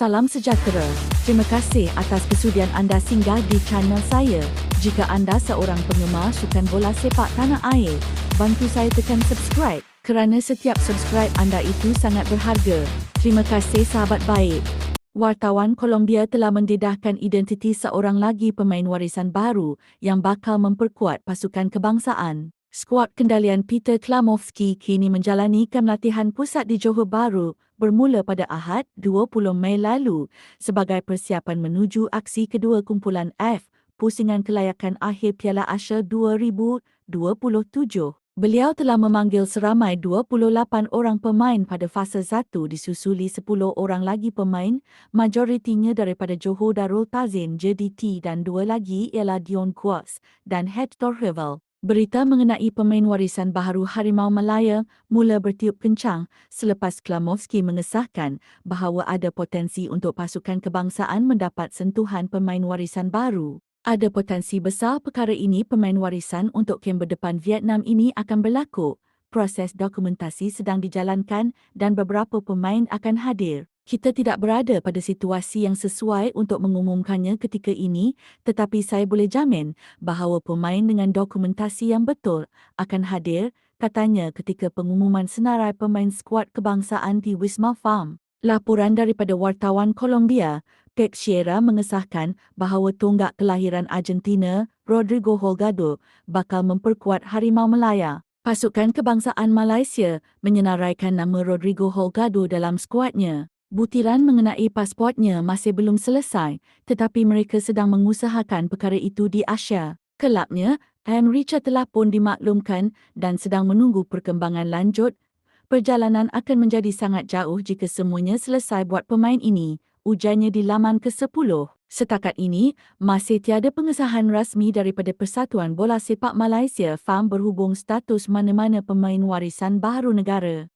Salam sejahtera. Terima kasih atas kesudian anda singgah di channel saya. Jika anda seorang penggemar sukan bola sepak tanah air, bantu saya tekan subscribe kerana setiap subscribe anda itu sangat berharga. Terima kasih sahabat baik. Wartawan Colombia telah mendedahkan identiti seorang lagi pemain warisan baru yang bakal memperkuat pasukan kebangsaan. Skuad kendalian Peter Klamovski kini menjalani latihan pusat di Johor Bahru bermula pada Ahad 20 Mei lalu sebagai persiapan menuju aksi kedua kumpulan F Pusingan Kelayakan Akhir Piala Asia 2027. Beliau telah memanggil seramai 28 orang pemain pada fasa 1 disusuli 10 orang lagi pemain, majoritinya daripada Johor Darul Tazin JDT dan dua lagi ialah Dion Kuas dan Hector Hevel. Berita mengenai pemain warisan baharu Harimau Malaya mula bertiup kencang selepas Klamovski mengesahkan bahawa ada potensi untuk pasukan kebangsaan mendapat sentuhan pemain warisan baru. Ada potensi besar perkara ini pemain warisan untuk kem berdepan Vietnam ini akan berlaku. Proses dokumentasi sedang dijalankan dan beberapa pemain akan hadir. Kita tidak berada pada situasi yang sesuai untuk mengumumkannya ketika ini, tetapi saya boleh jamin bahawa pemain dengan dokumentasi yang betul akan hadir, katanya ketika pengumuman senarai pemain skuad kebangsaan di Wisma Farm. Laporan daripada wartawan Colombia, Pep Sierra mengesahkan bahawa tonggak kelahiran Argentina, Rodrigo Holgado, bakal memperkuat Harimau Melaya. Pasukan kebangsaan Malaysia menyenaraikan nama Rodrigo Holgado dalam skuadnya. Butiran mengenai pasportnya masih belum selesai, tetapi mereka sedang mengusahakan perkara itu di Asia. Kelabnya, M. Richard telah pun dimaklumkan dan sedang menunggu perkembangan lanjut. Perjalanan akan menjadi sangat jauh jika semuanya selesai buat pemain ini, ujarnya di laman ke-10. Setakat ini, masih tiada pengesahan rasmi daripada Persatuan Bola Sepak Malaysia FAM berhubung status mana-mana pemain warisan baharu negara.